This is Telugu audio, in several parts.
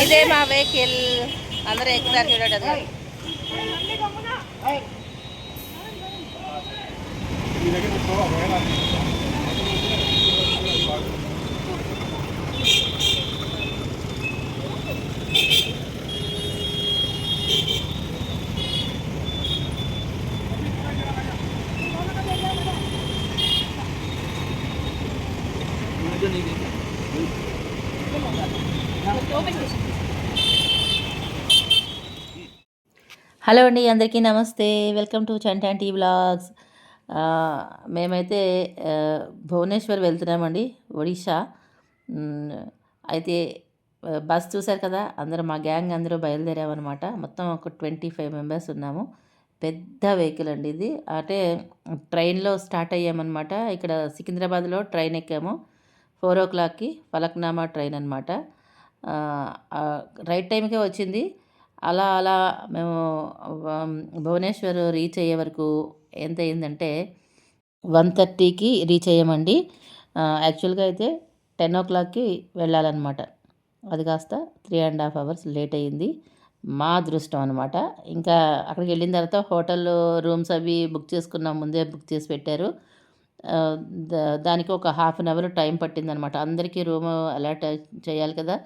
ఇదే మా వెహికల్ అందరూ ఎక్కుతారు చూడండి అది హలో అండి అందరికీ నమస్తే. వెల్కమ్ టు చంటాన్ టీ బ్లాగ్స్ మేమైతే భువనేశ్వర్ వెళ్తున్నామండి ఒడిషా. అయితే బస్ చూశారు కదా అందరూ మా గ్యాంగ్ అందరూ బయలుదేరామన్నమాట. మొత్తం ఒక ట్వంటీ ఫైవ్ మెంబర్స్ ఉన్నాము. పెద్ద వెహికల్ అండి ఇది. అంటే ట్రైన్లో స్టార్ట్ అయ్యామన్నమాట. ఇక్కడ సికింద్రాబాద్లో ట్రైన్ ఎక్కాము. ఫోర్ ఓ క్లాక్కి ఫలక్నామా ట్రైన్ అనమాట రైట్ టైంకే వచ్చింది. అలా అలా మేము భువనేశ్వర్ రీచ్ అయ్యే వరకు ఎంత అయిందంటే వన్ థర్టీకి రీచ్ అయ్యామండి. యాక్చువల్గా అయితే టెన్ ఓ క్లాక్కి వెళ్ళాలన్నమాట. అది కాస్త three and half hours late అయ్యింది. మా అదృష్టం అనమాట ఇంకా అక్కడికి వెళ్ళిన తర్వాత హోటల్ రూమ్స్ అవి బుక్ చేసుకున్నాం ముందే బుక్ చేసి పెట్టారు. దా- దానికి ఒక హాఫ్ అన్ అవర్ టైం పట్టిందనమాట అందరికీ రూమ్ అలర్ట్ చేయాలి కదా.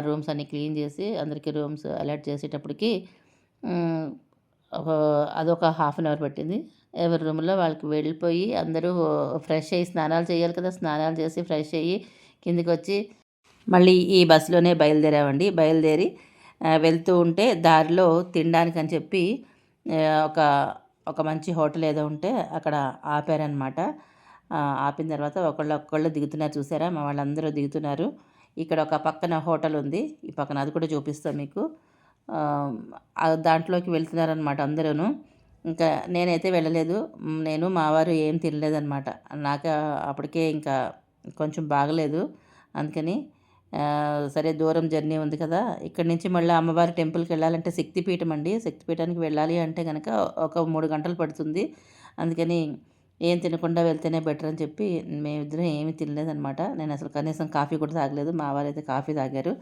రూమ్స్ అన్ని క్లీన్ చేసి అందరికీ రూమ్స్ అలర్ట్ చేసేటప్పటికి ఒక- అదొక హాఫ్ అన్ అవర్ పట్టింది. ఎవరి రూమ్లో వాళ్ళకి వెళ్ళిపోయి అందరూ ఫ్రెష్ అయ్యి స్నానాలు చేయాలి కదా స్నానాలు చేసి ఫ్రెష్ అయ్యి కిందికి వచ్చి మళ్ళీ ఈ బస్సులోనే బయలుదేరామండి. బయలుదేరి వెళ్తూ ఉంటే దారిలో తినడానికి అని చెప్పి ఒక ఒక మంచి హోటల్ ఏదో ఉంటే అక్కడ ఆపారనమాట ఆపిన తర్వాత ఒకళ్ళు ఒక్కళ్ళు దిగుతున్నారు చూసారా? మా వాళ్ళందరూ దిగుతున్నారు. ఇక్కడ ఒక పక్కన హోటల్ ఉంది. ఈ పక్కన అది కూడా చూపిస్తాను మీకు. దాంట్లోకి వెళ్తున్నారనమాట అందరూను. ఇంకా నేనైతే వెళ్ళలేదు. నేను మా వారు ఏం తినలేదనమాట నాకు అప్పటికే ఇంకా కొంచెం బాగలేదు. అందుకని సరే దూరం జర్నీ ఉంది కదా. ఇక్కడి నుంచి మళ్ళీ అమ్మవారి టెంపుల్కి వెళ్ళాలంటే శక్తిపీఠం అండి. శక్తిపీఠానికి వెళ్ళాలి అంటే కనుక ఒక మూడు గంటలు పడుతుంది. అందుకని ఏం తినకుండా వెళ్తేనే బెటర్ అని చెప్పి మేమిద్దరం ఏమీ తినలేదనమాట నేను అసలు కనీసం కాఫీ కూడా తాగలేదు. మా వారైతే కాఫీ తాగారు.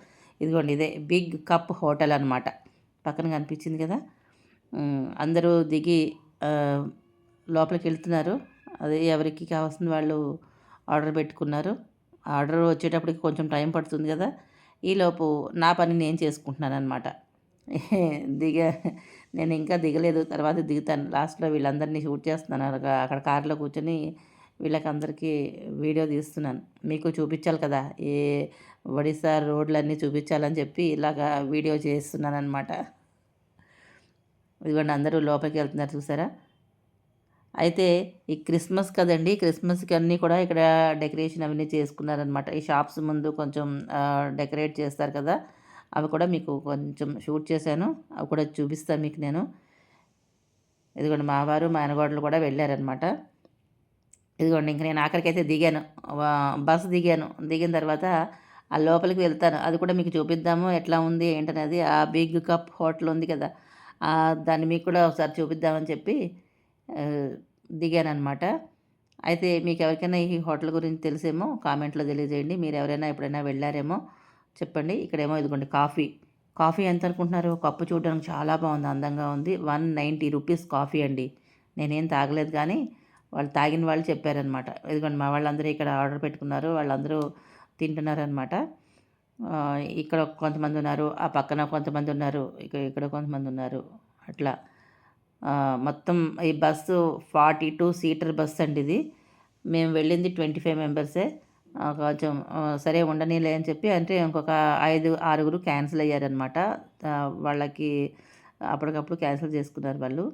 ఇదిగోండి ఇదే బిగ్ కప్ హోటల్ అనమాట పక్కన కనిపించింది కదా. అందరూ దిగి లోపలికి వెళ్తున్నారు. అదే ఎవరికి కావాల్సిన వాళ్ళు ఆర్డర్ పెట్టుకున్నారు. ఆర్డర్ వచ్చేటప్పటికి కొంచెం టైం పడుతుంది కదా. ఈలోపు నా పని నేను చేసుకుంటున్నాను అనమాట దిగ నేను ఇంకా దిగలేదు. తర్వాత దిగుతాను. లాస్ట్లో వీళ్ళందరినీ షూట్ చేస్తున్నాను. అక్కడ కార్లో కూర్చొని వీళ్ళకందరికీ వీడియో తీస్తున్నాను. మీకు చూపించాలి కదా. ఏ ఒడిశా రోడ్లన్నీ చూపించాలని చెప్పి ఇలాగా వీడియో చేస్తున్నాను అనమాట ఇదిగోండి అందరూ లోపలికి వెళ్తున్నారు. చూసారా? అయితే ఈ క్రిస్మస్ కదండి. క్రిస్మస్కి అన్నీ కూడా ఇక్కడ డెకరేషన్ అవన్నీ చేసుకున్నారనమాట ఈ షాప్స్ ముందు కొంచెం డెకరేట్ చేస్తారు కదా. అవి కూడా మీకు కొంచెం షూట్ చేశాను. అవి కూడా చూపిస్తాను మీకు నేను. ఇదిగోండి మా వారు మా ఆయనగోడలు కూడా వెళ్ళారనమాట ఇదిగోండి ఇంక నేను ఆఖరికైతే దిగాను. బస్సు దిగాను. దిగిన తర్వాత ఆ లోపలికి వెళ్తాను. అది కూడా మీకు చూపిద్దాము ఎట్లా ఉంది ఏంటనేది. ఆ బిగ్ కప్ హోటల్ ఉంది కదా దాన్ని మీకు కూడా ఒకసారి చూపిద్దామని చెప్పి దిగానమాట అయితే మీకు ఎవరికైనా ఈ హోటల్ గురించి తెలిసేమో కామెంట్లో తెలియజేయండి. మీరు ఎవరైనా ఎప్పుడైనా వెళ్ళారేమో చెప్పండి. ఇక్కడేమో ఇదిగోండి కాఫీ. కాఫీ ఎంత అనుకుంటున్నారు కప్పు చూడడానికి చాలా బాగుంది అందంగా ఉంది. వన్ నైంటీ రూపీస్ కాఫీ అండి. నేనేం తాగలేదు కానీ వాళ్ళు తాగిన వాళ్ళు చెప్పారనమాట ఇదిగోండి మా వాళ్ళందరూ ఇక్కడ ఆర్డర్ పెట్టుకున్నారు. వాళ్ళందరూ తింటున్నారనమాట ఇక్కడ కొంతమంది ఉన్నారు. ఆ పక్కన కొంతమంది ఉన్నారు. ఇక్కడ ఇక్కడ కొంతమంది ఉన్నారు. అట్లా. మొత్తం ఈ bus forty two seater bus అండి ఇది. మేము వెళ్ళింది ట్వంటీ ఫైవ్ మెంబర్సే. కొంచెం సరే ఉండనీలే అని చెప్పి అంటే ఇంకొక ఐదు ఆరుగురు క్యాన్సిల్ అయ్యారనమాట వాళ్ళకి అప్పటికప్పుడు క్యాన్సిల్ చేసుకున్నారు వాళ్ళు.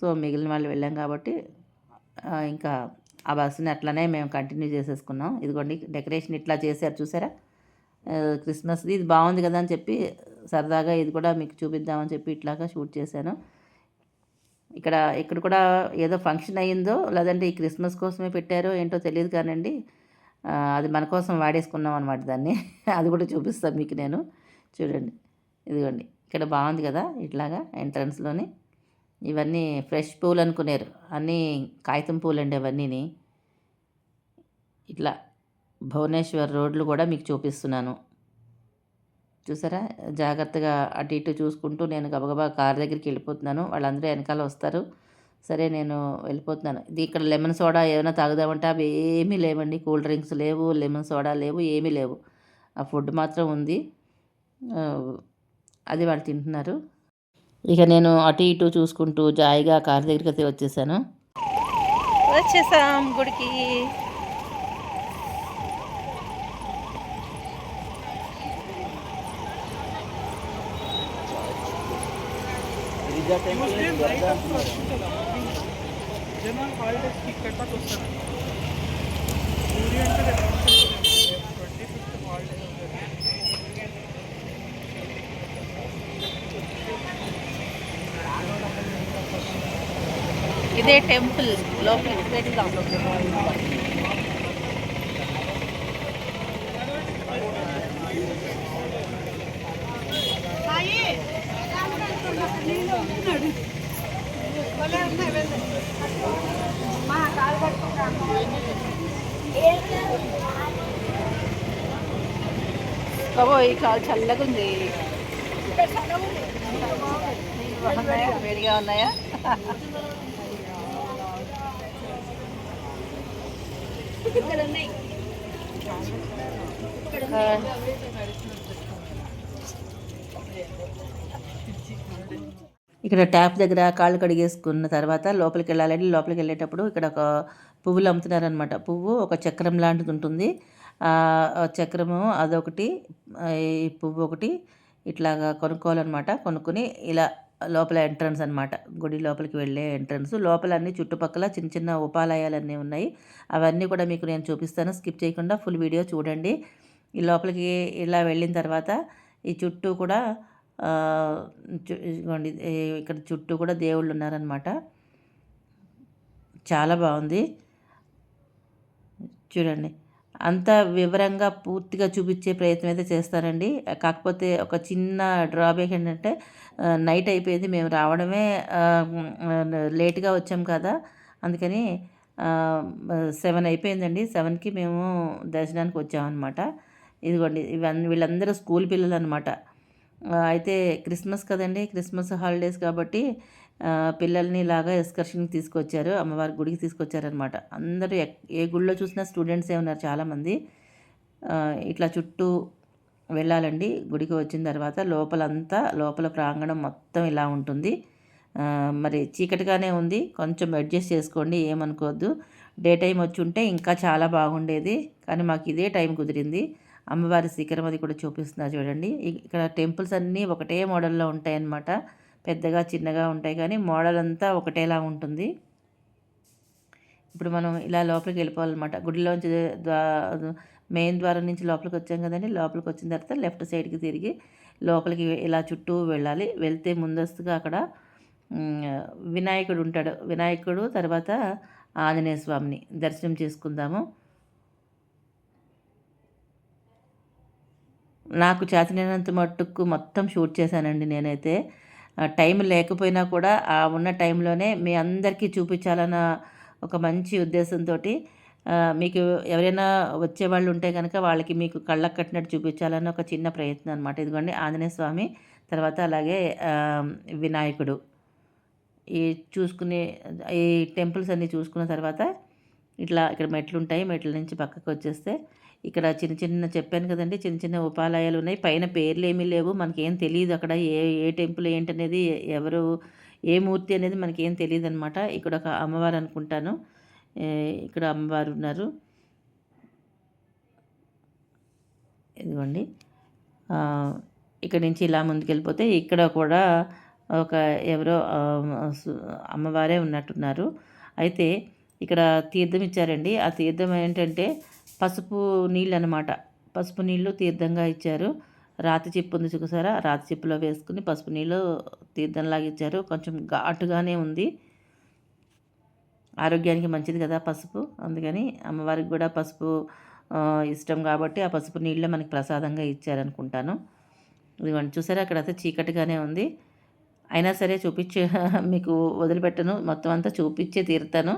సో మిగిలిన వాళ్ళు వెళ్ళాం కాబట్టి ఇంకా ఆ బస్సుని అట్లనే మేము కంటిన్యూ చేసేసుకున్నాం. ఇదిగోండి డెకరేషన్ ఇట్లా చేశారు చూసారా? క్రిస్మస్ ఇది బాగుంది కదా అని చెప్పి సరదాగా ఇది కూడా మీకు చూపిద్దామని చెప్పి ఇట్లాగా షూట్ చేశాను. ఇక్కడ ఇక్కడ కూడా ఏదో ఫంక్షన్ అయ్యిందో లేదంటే ఈ క్రిస్మస్ కోసమే పెట్టారో ఏంటో తెలియదు కానండి. అది మన కోసం వాడేసుకున్నాం అనమాట దాన్ని. అది కూడా చూపిస్తాను మీకు నేను. చూడండి. ఇదిగోండి. ఇక్కడ బాగుంది కదా ఇట్లాగా ఎంట్రన్స్లోని. ఇవన్నీ ఫ్రెష్ పూలు అనుకున్నారు అన్నీ కాగితం పూలు అండి అవన్నీని. ఇట్లా భువనేశ్వర్ రోడ్లు కూడా మీకు చూపిస్తున్నాను. చూసారా? జాగ్రత్తగా అటు ఇటు చూసుకుంటూ నేను గబగబా కార్ దగ్గరికి వెళ్ళిపోతున్నాను. వాళ్ళందరూ వెనకాల వస్తారు. సరే నేను వెళ్ళిపోతున్నాను. ఇది ఇక్కడ లెమన్ సోడా ఏమైనా తాగుదామంటే అవి ఏమీ లేవండి. కూల్ డ్రింక్స్ లేవు లెమన్ సోడా లేవు ఏమీ లేవు. ఆ ఫుడ్ మాత్రం ఉంది. అది వాళ్ళు తింటున్నారు. ఇక నేను అటు ఇటు చూసుకుంటూ జాయిగా కార్ దగ్గరికి అయితే వచ్చేసాను. వచ్చేసాం గుడికి. జనాలు హాలిడేస్కి కట్టకు వస్తారు పూరి అంటే ట్వంటీ ఫిఫ్త్ హాలిడేస్ ఇదే టెంపుల్ లోపలికి వెళ్దాం బాబో ఈ కాలు చల్లగా ఉంది. వేడిగా ఉన్నాయా? ఇక్కడ ట్యాప్ దగ్గర కాళ్ళు కడిగేసుకున్న తర్వాత లోపలికి వెళ్ళాలని లోపలికి వెళ్ళేటప్పుడు ఇక్కడ ఒక పువ్వులు అమ్ముతున్నారనమాట పువ్వు ఒక చక్రం లాంటిది ఉంటుంది. చక్రము అదొకటి ఈ పువ్వు ఒకటి ఇట్లాగా కొనుక్కోవాలన్నమాట. కొనుక్కొని ఇలా లోపల ఎంట్రన్స్ అనమాట గుడి లోపలికి వెళ్ళే ఎంట్రన్స్. లోపల అన్ని చుట్టుపక్కల చిన్న చిన్న ఉపాలయాలన్నీ ఉన్నాయి. అవన్నీ కూడా మీకు నేను చూపిస్తాను. స్కిప్ చేయకుండా ఫుల్ వీడియో చూడండి. ఈ లోపలికి ఇలా వెళ్ళిన తర్వాత ఈ చుట్టూ కూడా ఇక్కడ చుట్టూ కూడా దేవుళ్ళు ఉన్నారనమాట చాలా బాగుంది. చూడండి. అంత వివరంగా పూర్తిగా చూపించే ప్రయత్నం అయితే చేస్తానండి కాకపోతే ఒక చిన్న డ్రాబ్యాక్ ఏంటంటే నైట్ అయిపోయింది మేము రావడమే లేట్గా వచ్చాం కదా. అందుకని సెవెన్ అయిపోయిందండి. సెవెన్కి మేము దర్శనానికి వచ్చామన్నమాట. ఇదిగోండి ఇవన్నీ వీళ్ళందరూ స్కూల్ పిల్లలు అనమాట అయితే క్రిస్మస్ కదండి క్రిస్మస్ హాలిడేస్ కాబట్టి పిల్లల్ని ఇలాగా ఎక్స్కర్షన్కి తీసుకొచ్చారు అమ్మవారి గుడికి తీసుకొచ్చారనమాట అందరూ ఎక్- ఏ గుడిలో చూసినా స్టూడెంట్సే ఉన్నారు చాలామంది. ఇట్లా చుట్టూ వెళ్ళాలండి. గుడికి వచ్చిన తర్వాత లోపలంతా లోపల ప్రాంగణం మొత్తం ఇలా ఉంటుంది. మరి చీకటిగానే ఉంది. కొంచెం అడ్జస్ట్ చేసుకోండి ఏమనుకోవద్దు. డే టైం వచ్చి ఉంటే ఇంకా చాలా బాగుండేది. కానీ మాకు ఇదే టైం కుదిరింది. అమ్మవారి శిఖరం అది కూడా చూపిస్తున్నారు చూడండి. ఇక్కడ టెంపుల్స్ అన్నీ ఒకటే మోడల్లో ఉంటాయన్నమాట. పెద్దగా చిన్నగా ఉంటాయి కానీ మోడల్ అంతా ఒకటేలా ఉంటుంది. ఇప్పుడు మనం ఇలా లోపలికి వెళ్ళిపోవాలన్నమాట. గుడిలోంచి మెయిన్ ద్వారం నుంచి లోపలికి వచ్చాం కదండి. లోపలికి వచ్చిన తర్వాత లెఫ్ట్ సైడ్కి తిరిగి లోపలికి ఇలా చుట్టూ వెళ్ళాలి. వెళ్తే ముందస్తుగా అక్కడ వినాయకుడు ఉంటాడు. వినాయకుడు తర్వాత ఆంజనేయ స్వామిని దర్శనం చేసుకుందాము. నాకు చేతనైనంత మట్టుకు మొత్తం షూట్ చేశానండి నేనైతే. టైం లేకపోయినా కూడా ఆ ఉన్న టైంలోనే మీ అందరికీ చూపించాలన్న ఒక మంచి ఉద్దేశంతో మీకు ఎవరైనా వచ్చేవాళ్ళు ఉంటే కనుక వాళ్ళకి మీకు కళ్ళకు కట్టినట్టు చూపించాలన్న ఒక చిన్న ప్రయత్నం అనమాట ఇదిగోండి ఆంజనేయ స్వామి తర్వాత అలాగే వినాయకుడు. ఈ చూసుకునే ఈ టెంపుల్స్ అన్నీ చూసుకున్న తర్వాత ఇట్లా ఇక్కడ మెట్లు ఉంటాయి. మెట్ల నుంచి పక్కకు వచ్చేస్తే ఇక్కడ చిన్న చిన్న చెప్పాను కదండి చిన్న చిన్న ఉపాలయాలు ఉన్నాయి. పైన పేర్లు ఏమీ లేవు మనకేం తెలియదు అక్కడ ఏ ఏ టెంపుల్ ఏంటనేది ఎవరు ఏ మూర్తి అనేది మనకేం తెలియదు అనమాట ఇక్కడ ఒక అమ్మవారు అనుకుంటాను. ఇక్కడ అమ్మవారు ఉన్నారు. ఇదిగోండి. ఇక్కడ నుంచి ఇలా ముందుకెళ్ళిపోతే ఇక్కడ కూడా ఒక ఎవరో అమ్మవారే ఉన్నట్టున్నారు. అయితే ఇక్కడ తీర్థం ఇచ్చారండి. ఆ తీర్థం ఏంటంటే పసుపు నీళ్ళు అనమాట పసుపు నీళ్ళు తీర్థంగా ఇచ్చారు. రాతి చిప్పు ఉంది చూసారా? రాతి చిప్పులో వేసుకుని పసుపు నీళ్ళు తీర్థంలాగా ఇచ్చారు. కొంచెం ఘాటుగానే ఉంది. ఆరోగ్యానికి మంచిది కదా పసుపు. అందుకని అమ్మవారికి కూడా పసుపు ఇష్టం కాబట్టి ఆ పసుపు నీళ్ళే మనకి ప్రసాదంగా ఇచ్చారనుకుంటాను. ఇదిగోండి చూసారా? అక్కడైతే చీకటిగానే ఉంది. అయినా సరే చూపించే మీకు వదిలిపెట్టను. మొత్తం అంతా చూపించే తీరుతాను.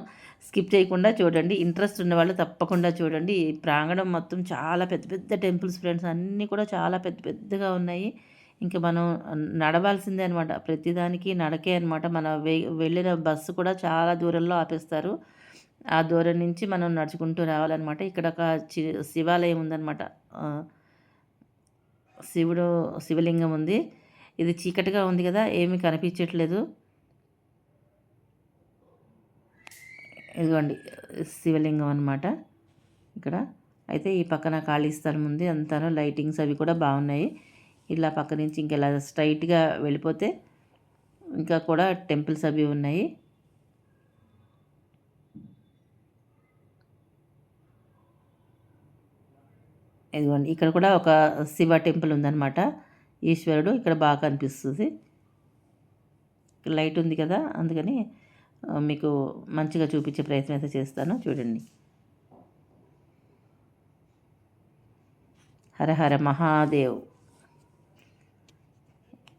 స్కిప్ చేయకుండా చూడండి. ఇంట్రెస్ట్ ఉన్న వాళ్ళు తప్పకుండా చూడండి. ఈ ప్రాంగణం మొత్తం చాలా పెద్ద పెద్ద టెంపుల్స్ ఫ్రెండ్స్. అన్నీ కూడా చాలా పెద్ద పెద్దగా ఉన్నాయి. ఇంకా మనం నడవాల్సిందే అనమాట ప్రతిదానికి నడకే అనమాట మన వె వెళ్ళిన బస్సు కూడా చాలా దూరంలో ఆపేస్తారు. ఆ దూరం నుంచి మనం నడుచుకుంటూ రావాలన్నమాట. ఇక్కడ ఒక చి శివాలయం ఉందన్నమాట. శివుడు శివలింగం ఉంది. ఇది చీకటిగా ఉంది కదా ఏమీ కనిపించట్లేదు. ఇదిగోండి శివలింగం అనమాట ఇక్కడ. అయితే ఈ పక్కన ఖాళీ స్థలం ఉంది అంతాను లైటింగ్స్ అవి కూడా బాగున్నాయి. ఇలా పక్క నుంచి ఇంకెలా స్ట్రైట్గా వెళ్ళిపోతే ఇంకా కూడా టెంపుల్స్ అవి ఉన్నాయి. ఇదిగోండి ఇక్కడ కూడా ఒక శివ టెంపుల్ ఉందన్నమాట. ఈశ్వరుడు ఇక్కడ బాగా కనిపిస్తుంది. లైట్ ఉంది కదా అందుకని మీకు మంచిగా చూపించే ప్రయత్నం అయితే చేస్తాను. చూడండి. హర హర మహాదేవ్.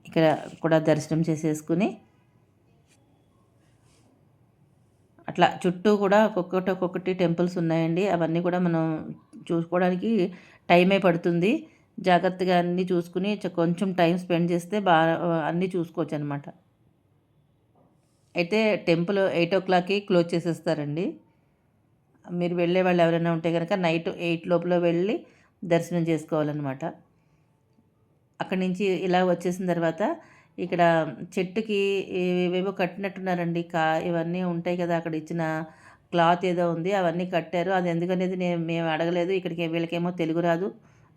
ఇక్కడ కూడా దర్శనం చేసేసుకుని అట్లా చుట్టూ కూడా ఒక్కొక్కటి ఒక్కొక్కటి టెంపుల్స్ ఉన్నాయండి. అవన్నీ కూడా మనం చూసుకోవడానికి టైమే పడుతుంది. జాగ్రత్తగా అన్నీ చూసుకుని కొంచెం టైం స్పెండ్ చేస్తే బాగా అన్నీ చూసుకోవచ్చు అనమాట అయితే టెంపుల్ ఎయిట్ ఓ క్లాక్కి క్లోజ్ చేసేస్తారండి. మీరు వెళ్ళే వాళ్ళు ఎవరైనా ఉంటే కనుక నైట్ ఎయిట్ లోపల వెళ్ళి దర్శనం చేసుకోవాలన్నమాట. అక్కడి నుంచి ఇలా వచ్చేసిన తర్వాత ఇక్కడ చెట్టుకి ఏవేవో కట్టినట్టున్నారండి. కా ఇవన్నీ ఉంటాయి కదా అక్కడ ఇచ్చిన క్లాత్ ఏదో ఉంది అవన్నీ కట్టారు. అది ఎందుకనేది నేను మేము అడగలేదు. ఇక్కడికి వీళ్ళకేమో తెలుగు రాదు.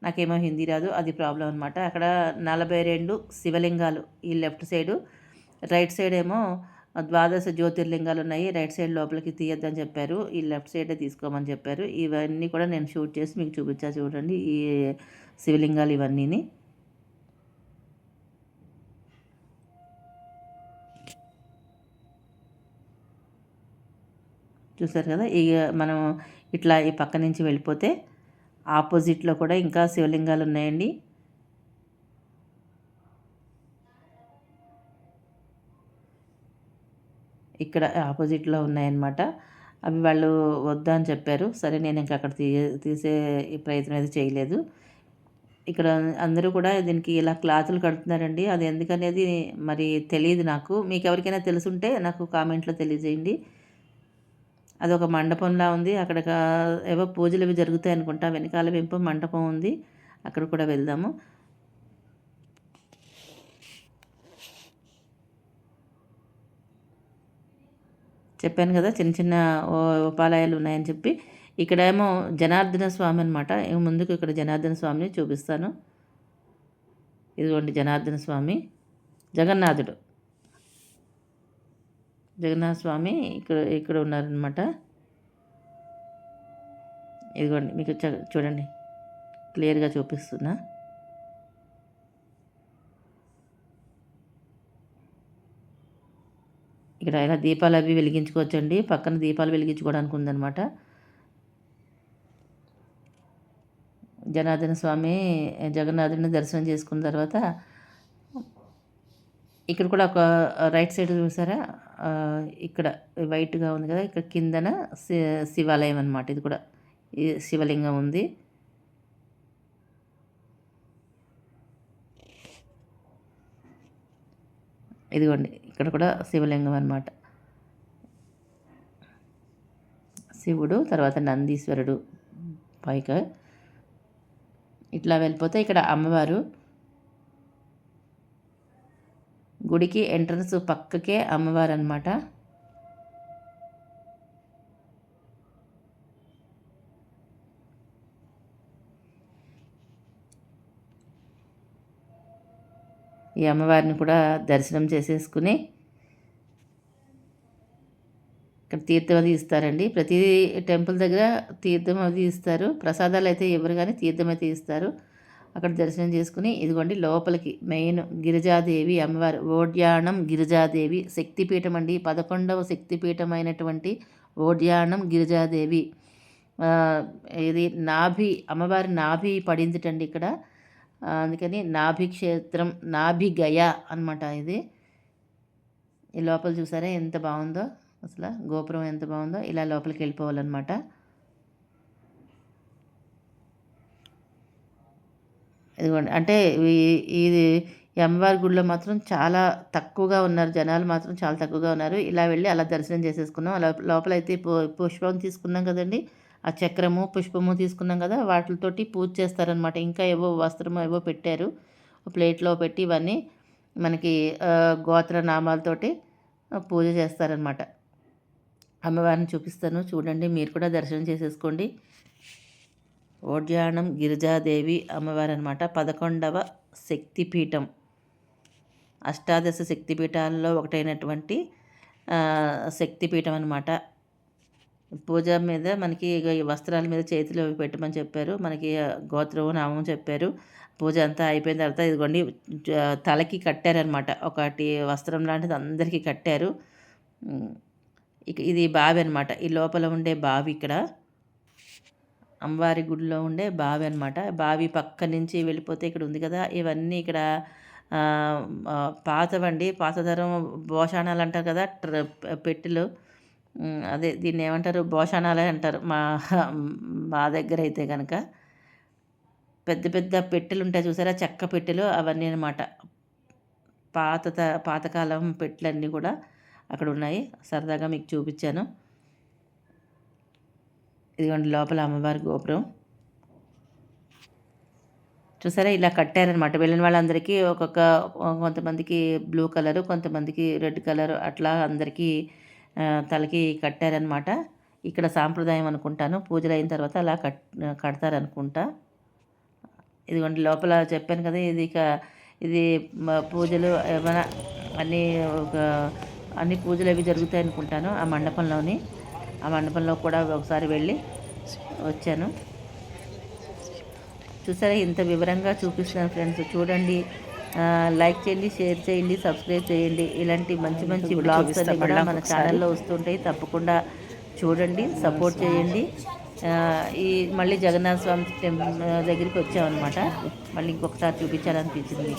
నాకేమో హిందీ రాదు అది ప్రాబ్లం అనమాట అక్కడ నలభై రెండు శివలింగాలు ఈ లెఫ్ట్ సైడు. రైట్ సైడ్ ఏమో ద్వాదశ జ్యోతిర్లింగాలు ఉన్నాయి రైట్ సైడ్ లోపలికి తీయొద్దని చెప్పారు. ఈ లెఫ్ట్ సైడే తీసుకోమని చెప్పారు. ఇవన్నీ కూడా నేను షూట్ చేసి మీకు చూపించా చూడండి ఈ శివలింగాలు ఇవన్నీని. చూసారు కదా ఇక మనం ఇట్లా ఈ పక్క నుంచి వెళ్ళిపోతే ఆపోజిట్లో కూడా ఇంకా శివలింగాలు ఉన్నాయండి. ఇక్కడ ఆపోజిట్లో ఉన్నాయన్నమాట. అవి వాళ్ళు వద్దా అని చెప్పారు. సరే నేను ఇంకా అక్కడ తీ తీసే ప్రయత్నం అయితే చేయలేదు. ఇక్కడ అందరూ కూడా దీనికి ఇలా క్లాతులు కడుతున్నారండి. అది ఎందుకనేది మరి తెలియదు నాకు. మీకు ఎవరికైనా తెలుసుంటే నాకు కామెంట్లో తెలియజేయండి. అదొక మండపంలా ఉంది. అక్కడ ఏవో పూజలు అవి జరుగుతాయి అనుకుంటా. వెనకాల వెంపు మండపం ఉంది. అక్కడ కూడా వెళ్దాము. చెప్పాను కదా చిన్న చిన్న ఉపాలయాలు ఉన్నాయని చెప్పి. ఇక్కడేమో జనార్దన స్వామి అనమాట ముందుకు ఇక్కడ జనార్దన స్వామిని చూపిస్తాను. ఇదిగోండి జనార్దన స్వామి. జగన్నాథుడు. జగన్నాథ స్వామి ఇక్కడ ఇక్కడ ఉన్నారనమాట ఇదిగోండి మీకు చూడండి. క్లియర్గా చూపిస్తున్నా. ఇక్కడ ఇలా దీపాలు అవి వెలిగించుకోవచ్చండి. పక్కన దీపాలు వెలిగించుకోవడానికి ఉందన్నమాట. జనార్దన స్వామి జగన్నాథుని దర్శనం చేసుకున్న తర్వాత ఇక్కడ కూడా ఒక రైట్ సైడ్ చూసారా? ఇక్కడ వైట్గా ఉంది కదా ఇక్కడ కిందన శివాలయం అనమాట ఇది కూడా శివలింగం ఉంది. ఇదిగోండి ఇక్కడ కూడా శివలింగం అనమాట శివుడు తర్వాత నందీశ్వరుడు. పైక ఇట్లా వెళ్ళిపోతే ఇక్కడ అమ్మవారు గుడికి ఎంట్రన్స్ పక్కకే అమ్మవారు అనమాట ఈ అమ్మవారిని కూడా దర్శనం చేసేసుకుని ఇక్కడ తీర్థం అది ఇస్తారండి. ప్రతి టెంపుల్ దగ్గర తీర్థం అది ఇస్తారు. ప్రసాదాలు అయితే ఇవ్వరు కానీ తీర్థం అయితే ఇస్తారు. అక్కడ దర్శనం చేసుకుని ఇదిగోండి లోపలికి. మెయిన్ గిరిజాదేవి అమ్మవారు. ఓడ్యాణం గిరిజాదేవి. శక్తిపీఠం అండి. పదకొండవ శక్తిపీఠం అయినటువంటి ఓడ్యాణం గిరిజాదేవి. ఇది నాభి అమ్మవారి నాభి పడిందిటండి ఇక్కడ. అందుకని నాభి క్షేత్రం నాభి గయ అనమాట ఇది. ఈ లోపల చూసారా ఎంత బాగుందో? అసలు గోపురం ఎంత బాగుందో? ఇలా లోపలికి వెళ్ళిపోవాలన్నమాట. ఇదిగోండి. అంటే ఇది అమ్మవారి గుడిలో మాత్రం చాలా తక్కువగా ఉన్నారు. జనాలు మాత్రం చాలా తక్కువగా ఉన్నారు. ఇలా వెళ్ళి అలా దర్శనం చేసేసుకున్నాం. అలా లోపల అయితే పుష్పం తీసుకున్నాం కదండి. ఆ చక్రము పుష్పము తీసుకున్నాం కదా. వాటితోటి పూజ చేస్తారనమాట ఇంకా ఏవో వస్త్రము ఏవో పెట్టారు. ప్లేట్లో పెట్టి ఇవన్నీ మనకి గోత్ర నామాలతోటి పూజ చేస్తారనమాట అమ్మవారిని చూపిస్తాను. చూడండి. మీరు కూడా దర్శనం చేసేసుకోండి. ఓడ్యానం గిరిజాదేవి అమ్మవారు అనమాట పదకొండవ శక్తిపీఠం. అష్టాదశ శక్తిపీఠాల్లో ఒకటైనటువంటి శక్తిపీఠం అనమాట పూజ మీద మనకి వస్త్రాల మీద చేతులు పెట్టమని చెప్పారు. మనకి గోత్రము నామం చెప్పారు. పూజ అంతా అయిపోయిన తర్వాత ఇదిగోండి తలకి కట్టారనమాట ఒకటి వస్త్రం లాంటిది అందరికీ కట్టారు. ఇక ఇది బావి అనమాట ఈ లోపల ఉండే బావి ఇక్కడ. అమ్మవారి గుడిలో ఉండే బావి అనమాట బావి పక్క నుంచి వెళ్ళిపోతే ఇక్కడ ఉంది కదా ఇవన్నీ ఇక్కడ పాతవండి. పాతతరం భోషాణాలు అంటారు కదా ట్ర- పెట్టెలు. అదే దీన్ని ఏమంటారు? భోషాణాలే అంటారు. మా మా దగ్గర అయితే కనుక పెద్ద పెద్ద పెట్టెలు ఉంటాయి చూసారా? చెక్క పెట్టెలు అవన్నీ అనమాట పాత త- పాతకాలం పెట్టెలన్నీ కూడా అక్కడ ఉన్నాయి. సరదాగా మీకు చూపించాను. ఇదిగోండి లోపల అమ్మవారి గోపురం. చూసారా ఇలా కట్టారనమాట వెళ్ళిన వాళ్ళందరికీ ఒక్కొక్క కొంతమందికి బ్లూ కలరు కొంతమందికి రెడ్ కలర్ అట్లా అందరికీ తలకి కట్టారనమాట ఇక్కడ సాంప్రదాయం అనుకుంటాను. పూజలు అయిన తర్వాత అలా కట్ కడతారనుకుంటా. ఇదిగోండి లోపల చెప్పాను కదా ఇది ఇక ఇది పూజలు ఏమైనా అన్నీ ఒక అన్ని పూజలు అవి జరుగుతాయి అనుకుంటాను ఆ మండపంలోని. ఆ మండపంలో కూడా ఒకసారి వెళ్ళి వచ్చాను. చూసారా ఇంత వివరంగా చూపిస్తున్నాను ఫ్రెండ్స్. చూడండి లైక్ చేయండి షేర్ చేయండి సబ్స్క్రైబ్ చేయండి. ఇలాంటి మంచి మంచి బ్లాగ్స్ అన్ని కూడా మన ఛానల్లో వస్తుంటాయి తప్పకుండా చూడండి సపోర్ట్ చేయండి. ఈ మళ్ళీ జగన్నాథ స్వామి టెంపుల్ దగ్గరికి వచ్చామన్నమాట. మళ్ళీ ఇంకొకసారి చూపించాలనిపించింది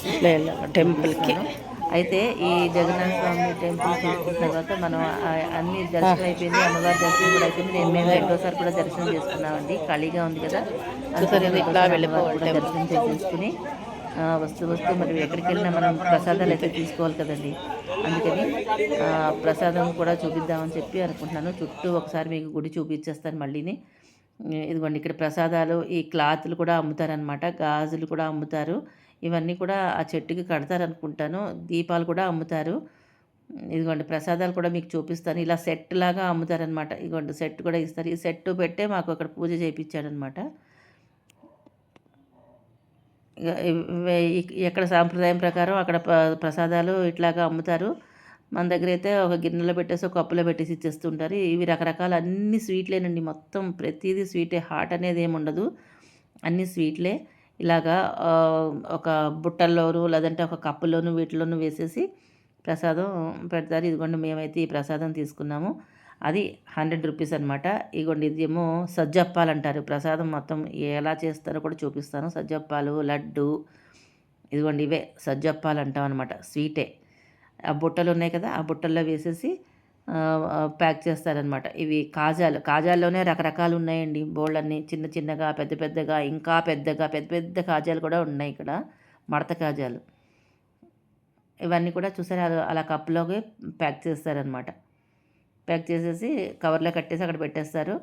టెంపుల్కి. అయితే ఈ జగన్నాథ స్వామి టెంపుల్ చూసుకున్న తర్వాత మనం అన్ని దర్శనం అయిపోయింది అమ్మవారి దర్శనం కూడా అయిపోయింది. నేను మేము రెండోసారి కూడా దర్శనం చేసుకున్నామండి. ఖాళీగా ఉంది కదా. కూడా దర్శనం చేసేసుకుని ఆ, వస్తూ వస్తూ మరి ఎక్కడికి వెళ్ళినా మనం ప్రసాదాలు అయితే తీసుకోవాలి కదండి. అందుకని ప్రసాదం కూడా చూపిద్దామని చెప్పి అనుకుంటున్నాను. చుట్టూ ఒకసారి మీకు గుడి చూపించేస్తాను మళ్ళీని. ఇదిగోండి ఇక్కడ ప్రసాదాలు ఈ క్లాతులు కూడా అమ్ముతారనమాట గాజులు కూడా అమ్ముతారు. ఇవన్నీ కూడా ఆ చెట్టుకి కడతారనుకుంటాను. దీపాలు కూడా అమ్ముతారు. ఇదిగోండి ప్రసాదాలు కూడా మీకు చూపిస్తాను. ఇలా సెట్ లాగా అమ్ముతారనమాట. ఇదిగోండి సెట్ కూడా ఇస్తారు. ఈ సెట్ పెట్టే మాకు అక్కడ పూజ చేయించాడనమాట. ఎక్కడ సాంప్రదాయం ప్రకారం అక్కడ ప్రసాదాలు ఇట్లాగా అమ్ముతారు. మన దగ్గర అయితే ఒక గిన్నెలో పెట్టేసి ఒక కప్పులో పెట్టేసి ఇచ్చేస్తుంటారు. ఇవి రకరకాల అన్ని స్వీట్లేనండి. మొత్తం ప్రతిదీ స్వీటే. హాట్ అనేది ఏమి ఉండదు అన్ని స్వీట్లే. ఇలాగా ఒక బుట్టల్లోను లేదంటే ఒక కప్పులోను వీటిలోనూ వేసేసి ప్రసాదం పెడతారు. ఇదిగోండి మేమైతే ఈ ప్రసాదం తీసుకున్నాము. అది హండ్రెడ్ రూపీస్ అనమాట ఇదిగోండి ఇది ఏమో సజ్జప్పాలు అంటారు ప్రసాదం మొత్తం ఎలా చేస్తారో కూడా చూపిస్తాను. సజ్జప్పాలు లడ్డు ఇదిగోండి ఇవే సజ్జప్పాలు అంటాం అనమాట స్వీటే. ఆ బుట్టలు ఉన్నాయి కదా ఆ బుట్టల్లో వేసేసి ప్యాక్ చేస్తారనమాట ఇవి కాజాలు. కాజాల్లోనే రకరకాలు ఉన్నాయండి బోళ్ళన్నీ చిన్న చిన్నగా పెద్ద పెద్దగా ఇంకా పెద్దగా పెద్ద పెద్ద కాజాలు కూడా ఉన్నాయి ఇక్కడ. మడత కాజాలు. ఇవన్నీ కూడా చూసారా? అలా- కప్పులోకి ప్యాక్ చేస్తారనమాట ప్యాక్ చేసేసి కవర్లో కట్టేసి అక్కడ పెట్టేస్తారు.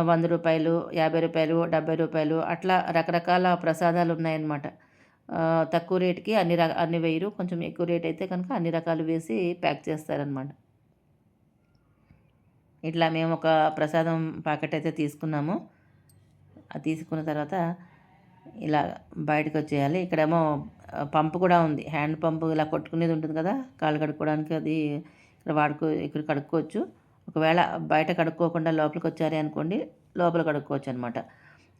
వంద రూపాయలు యాభై రూపాయలు డెబ్బై రూపాయలు అట్లా రకరకాల ప్రసాదాలు ఉన్నాయన్నమాట. తక్కువ రేటుకి అన్ని రక అన్ని వేయరు. కొంచెం ఎక్కువ రేట్ అయితే కనుక అన్ని రకాలు వేసి ప్యాక్ చేస్తారనమాట ఇట్లా మేము ఒక ప్రసాదం ప్యాకెట్ అయితే తీసుకున్నాము. అది తీసుకున్న తర్వాత ఇలా బయటకు వచ్చేయాలి. ఇక్కడేమో పంపు కూడా ఉంది. హ్యాండ్ పంపు ఇలా కొట్టుకునేది ఉంటుంది కదా కాళ్ళు కడుక్కోవడానికి అది ఇక్కడ వాడుకో ఇక్కడ కడుక్కోవచ్చు. ఒకవేళ బయట కడుక్కోకుండా లోపలికి వచ్చారే అనుకోండి లోపల కడుక్కోవచ్చు అనమాట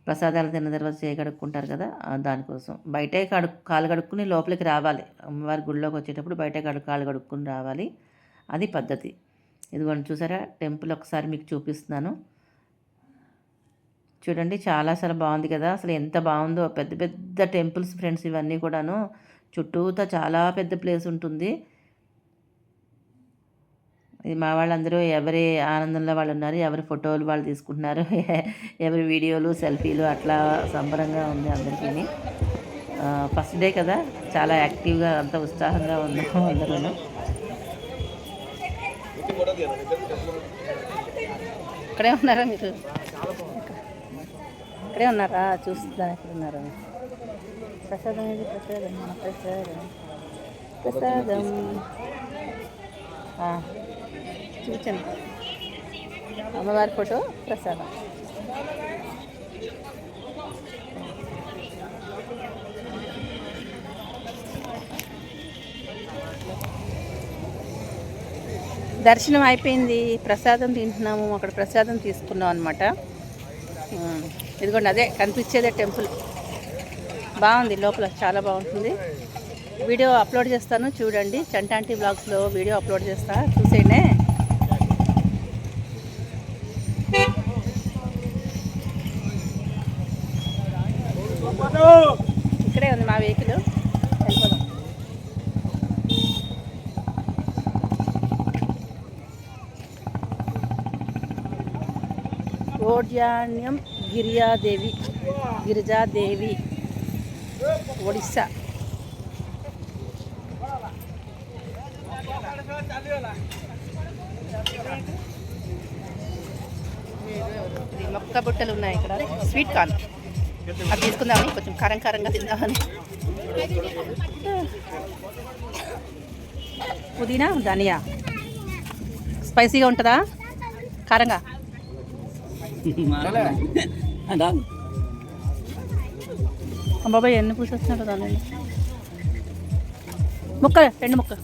ప్రసాదాలు తిన్న తర్వాత చేయి కడుక్కుంటారు కదా దానికోసం. బయటే కడు కాలు కడుక్కుని లోపలికి రావాలి. అమ్మవారి గుడిలోకి వచ్చేటప్పుడు బయట కడు కాలు కడుక్కుని రావాలి. అది పద్ధతి. ఇదిగోండి చూసారా? టెంపుల్ ఒకసారి మీకు చూపిస్తున్నాను. చూడండి చాలా చాలా బాగుంది కదా. అసలు ఎంత బాగుందో. పెద్ద పెద్ద టెంపుల్స్ ఫ్రెండ్స్ ఇవన్నీ కూడాను. చుట్టూతా చాలా పెద్ద ప్లేస్ ఉంటుంది. ఇది మా వాళ్ళందరూ ఎవరి ఆనందంలో వాళ్ళు ఉన్నారు ఎవరి ఫోటోలు వాళ్ళు తీసుకుంటున్నారు ఎవరి వీడియోలు సెల్ఫీలు అట్లా సంబరంగా ఉంది అందరికీ. ఫస్ట్ డే కదా. చాలా యాక్టివ్గా అంత ఉత్సాహంగా ఉన్నాము అందరూ ఇక్కడే ఉన్నారా మీరు? ఇక్కడే ఉన్నారా? చూస్తున్నా ఎక్కడ ఉన్నారా? ప్రసాదం ఇది ప్రసాదం. మన ప్రసాదం. ప్రసాదం. ఆ, అమ్మవారి ఫోటో ప్రసాదం. దర్శనం అయిపోయింది. ప్రసాదం తింటున్నాము. అక్కడ ప్రసాదం తీసుకున్నాం అనమాట ఇదిగోండి అదే కనిపించేదే టెంపుల్. బాగుంది లోపల చాలా బాగుంటుంది. వీడియో అప్లోడ్ చేస్తాను చూడండి. చంటాంటి బ్లాగ్స్లో వీడియో అప్లోడ్ చేస్తా చూసేనే. ఇక్కడే ఉంది మా వెహికల్. ఓడ్యాన్యం గిరియాదేవి గిరిజాదేవి ఒడిస్సా మొక్క బుట్టలు ఉన్నాయి ఇక్కడ. స్వీట్ కార్న్ అది తీసుకుందామని కొంచెం కారం కారంగా తిందామని. పుదీనా ధనియా. స్పైసీగా ఉంటుందా? కారంగా? బాబాయ్ ఎన్ని పూసి వస్తున్నారు దాని ముక్క రెండు ముక్క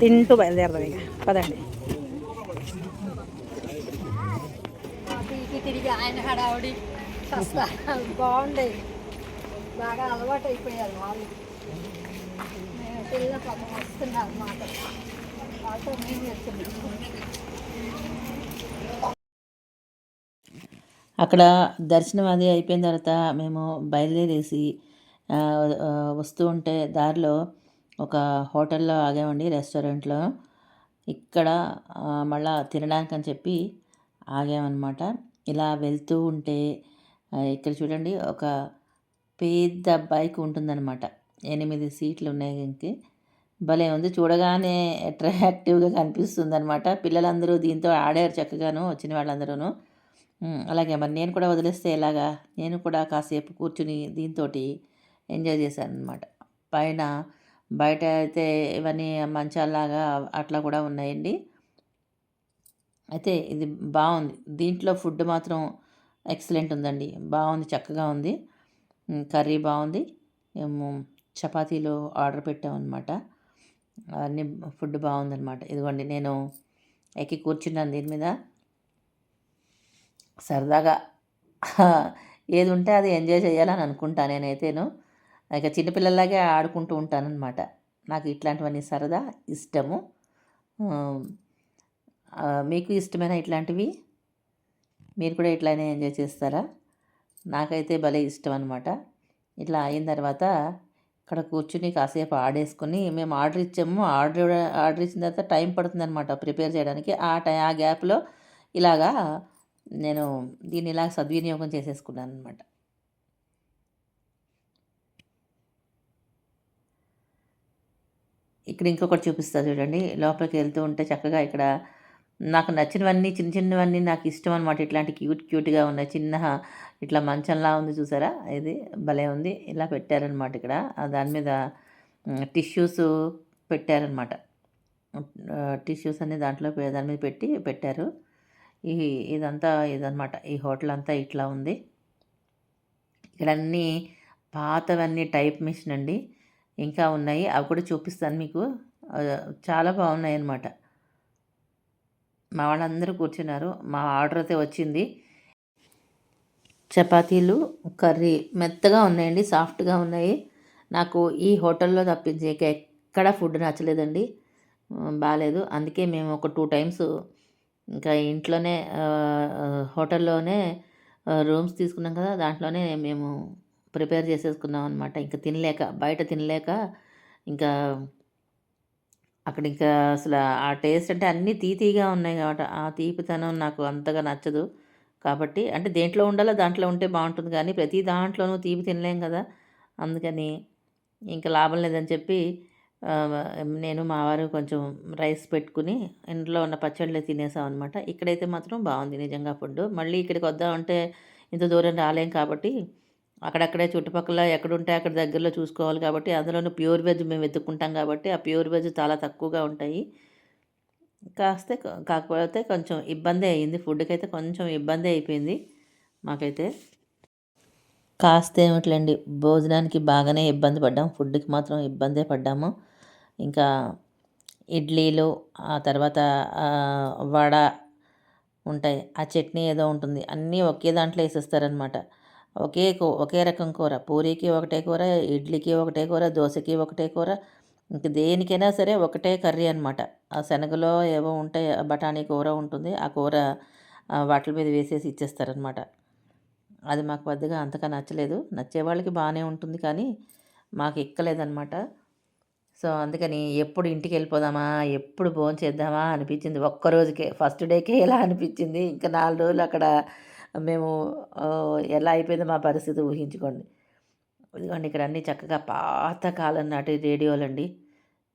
తింటూ బయలుదేరదాం ఇక పదండి అటు ఇటు తిరిగి ఆయన హడావుడి సస్తా బాగుండేది బాగా అలవాటు అయిపోయారు వాళ్ళు. మేము పిల్లల పాపం వస్తున్నారు మాట వాళ్ళతో మేము వెళ్తున్నాం అక్కడ దర్శనం అది అయిపోయిన తర్వాత మేము బయలుదేరేసి వస్తూ ఉంటే దారిలో ఒక హోటల్లో ఆగామండి రెస్టారెంట్లో. ఇక్కడ మళ్ళా తినడానికి అని చెప్పి ఆగామన్నమాట. ఇలా వెళ్తూ ఉంటే ఇక్కడ చూడండి ఒక పెద్ద బైక్ ఉంటుందన్నమాట. ఎనిమిది సీట్లు ఉన్నాయి ఇంక. భలే ఉంది. చూడగానే అట్రాక్టివ్గా కనిపిస్తుంది అనమాట పిల్లలందరూ దీంతో ఆడారు చక్కగాను వచ్చిన వాళ్ళందరూ అలాగే మరి నేను కూడా వదిలేస్తే ఎలాగా? నేను కూడా కాసేపు కూర్చుని దీంతో ఎంజాయ్ చేశాను అనమాట పైన బయట అయితే ఇవన్నీ మంచాలాగా అట్లా కూడా ఉన్నాయండి. అయితే ఇది బాగుంది. దీంట్లో ఫుడ్ మాత్రం ఎక్సలెంట్ ఉందండి. బాగుంది చక్కగా ఉంది. కర్రీ బాగుంది. మేము చపాతీలు ఆర్డర్ పెట్టామన్నమాట. అన్నీ ఫుడ్ బాగుందన్నమాట. ఇదిగోండి నేను ఎక్కి కూర్చున్నాను దీని మీద. సరదాగా ఏది ఉంటే అది ఎంజాయ్ చేయాలని అనుకుంటా నేనైతేను. ఇక చిన్నపిల్లలాగే ఆడుకుంటూ ఉంటానన్నమాట. నాకు ఇట్లాంటివన్నీ సరదా ఇష్టము. మీకు ఇష్టమైన ఇట్లాంటివి? మీరు కూడా ఇట్లానే ఎంజాయ్ చేస్తారా? నాకైతే భలే ఇష్టం అనమాట ఇట్లా అయిన తర్వాత ఇక్కడ కూర్చుని కాసేపు ఆడేసుకుని మేము ఆర్డర్ ఇచ్చాము. ఆర్డర్ ఆర్డర్ ఇచ్చిన తర్వాత టైం పడుతుందనమాట ప్రిపేర్ చేయడానికి. ఆ టై ఆ గ్యాప్లో ఇలాగా నేను దీన్ని ఇలా సద్వినియోగం చేసేసుకున్నాను అనమాట ఇక్కడ ఇంకొకటి చూపిస్తా చూడండి. లోపలికి వెళ్తూ ఉంటే చక్కగా ఇక్కడ నాకు నచ్చినవన్నీ చిన్న చిన్నవన్నీ నాకు ఇష్టం అనమాట ఇట్లాంటి క్యూట్ క్యూట్గా ఉన్నాయి చిన్న ఇట్లా మంచంలా ఉంది చూసారా? ఇది భలే ఉంది. ఇలా పెట్టారనమాట ఇక్కడ. దాని మీద టిష్యూస్ పెట్టారనమాట టిష్యూస్ అన్ని దాంట్లో దాని మీద పెట్టి పెట్టారు. ఈ ఇదంతా ఇదనమాట ఈ హోటల్ అంతా ఇట్లా ఉంది. ఇక్కడన్నీ పాతవన్నీ టైప్ మిషన్ అండి. ఇంకా ఉన్నాయి. అవి కూడా చూపిస్తాను మీకు. చాలా బాగున్నాయి అన్నమాట మా వాళ్ళందరూ కూర్చున్నారు. మా ఆర్డర్ అయితే వచ్చింది. చపాతీలు కర్రీ మెత్తగా ఉన్నాయండి సాఫ్ట్గా ఉన్నాయి. నాకు ఈ హోటల్లో తప్పించి ఎక్కడ ఫుడ్ నచ్చలేదండి. బాగాలేదు అందుకే మేము ఒక టూ టైమ్స్ ఇంకా ఇంట్లోనే హోటల్లోనే రూమ్స్ తీసుకున్నాం కదా దాంట్లోనే మేము ప్రిపేర్ చేసేసుకున్నాం అనమాట ఇంకా తినలేక బయట తినలేక ఇంకా అక్కడ ఇంకా అసలు ఆ టేస్ట్ అంటే అన్నీ తీతీగా ఉన్నాయి కాబట్టి ఆ తీపితనం నాకు అంతగా నచ్చదు. కాబట్టి అంటే దేంట్లో ఉండాలో దాంట్లో ఉంటే బాగుంటుంది కానీ ప్రతి దాంట్లోనూ తీపి తినలేం కదా. అందుకని ఇంకా లాభం లేదని చెప్పి నేను మా వారు కొంచెం రైస్ పెట్టుకుని ఇంట్లో ఉన్న పచ్చళ్ళు తినేసాం అనమాట ఇక్కడైతే మాత్రం బాగుంది నిజంగా ఫుడ్ మళ్ళీ ఇక్కడికి వద్దామంటే ఇంత దూరం రాలేం కాబట్టి అక్కడక్కడే చుట్టుపక్కల ఎక్కడుంటే అక్కడ దగ్గరలో చూసుకోవాలి కాబట్టి అందులోనూ ప్యూర్ వెజ్ మేము వెతుక్కుంటాం కాబట్టి ఆ ప్యూర్ వెజ్ చాలా తక్కువగా ఉంటాయి. కాస్తే కాకపోతే కొంచెం ఇబ్బంది అయ్యింది. ఫుడ్కి అయితే కొంచెం ఇబ్బంది అయిపోయింది మాకైతే. కాస్త ఏమిట్లేండి భోజనానికి బాగానే ఇబ్బంది పడ్డాం. ఫుడ్కి మాత్రం ఇబ్బందే పడ్డాము. ఇంకా ఇడ్లీలు ఆ తర్వాత వడ ఉంటాయి. ఆ చట్నీ ఏదో ఉంటుంది. అన్నీ ఒకే దాంట్లో వేసేస్తారనమాట ఒకే ఒకే రకం కూర. పూరీకి ఒకటే కూర ఇడ్లీకి ఒకటే కూర దోశకి ఒకటే కూర. ఇంక దేనికైనా సరే ఒకటే కర్రీ అనమాట ఆ శనగలో ఏవో ఉంటాయి బఠానీ కూర ఉంటుంది. ఆ కూర వాటి మీద వేసేసి ఇచ్చేస్తారనమాట అది మాకు పెద్దగా అంతగా నచ్చలేదు. నచ్చే వాళ్ళకి బాగానే ఉంటుంది కానీ మాకు ఎక్కలేదనమాట సో అందుకని ఎప్పుడు ఇంటికి వెళ్ళిపోదామా ఎప్పుడు భోజనం చేద్దామా అనిపించింది ఒక్కరోజుకే ఫస్ట్ డేకే ఎలా అనిపించింది. ఇంకా నాలుగు రోజులు అక్కడ మేము ఎలా అయిపోయిందో మా పరిస్థితి ఊహించుకోండి. ఇదిగోండి ఇక్కడ అన్నీ చక్కగా పాత కాలం నాటి రేడియోలు అండి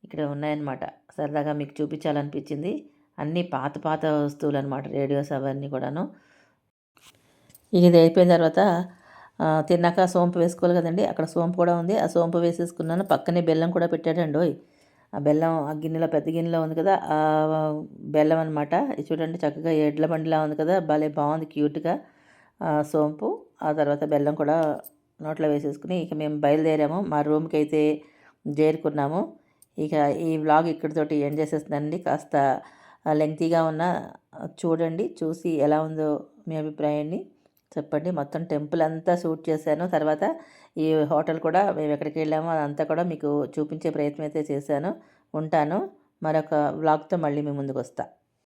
ఇక్కడ ఉన్నాయన్నమాట. సరదాగా మీకు చూపించాలనిపించింది. అన్నీ పాత పాత వస్తువులు అనమాట రేడియోస్ అవన్నీ కూడాను. ఇది అయిపోయిన తర్వాత తిన్నాక సోంపు వేసుకోవాలి కదండి. అక్కడ సోంపు కూడా ఉంది. ఆ సోంపు వేసేసుకున్నాను. పక్కనే బెల్లం కూడా పెట్టాడండి బెల్లం ఆ గిన్నెలో పెద్ద గిన్నెలో ఉంది కదా ఆ బెల్లం అనమాట ఇది చూడండి చక్కగా ఎడ్ల బండిలా ఉంది కదా భలే బాగుంది క్యూట్గా. సోంపు ఆ తర్వాత బెల్లం కూడా నోట్లో వేసేసుకుని ఇక మేము బయలుదేరాము. మా రూమ్కి అయితే చేరుకున్నాము. ఇక ఈ వ్లాగ్ ఇక్కడితోటి ఎండ్ చేసేస్తుందండి కాస్త లెంగ్తీగా ఉన్న చూడండి చూసి ఎలా ఉందో మీ అభిప్రాయాన్ని చెప్పండి. మొత్తం టెంపుల్ అంతా షూట్ చేశాను. తర్వాత ఈ హోటల్ కూడా మేము ఎక్కడికి వెళ్ళామో అదంతా కూడా మీకు చూపించే ప్రయత్నం అయితే చేశాను. ఉంటాను. మరొక వ్లాగ్తో మళ్ళీ మీ ముందుకు వస్తాను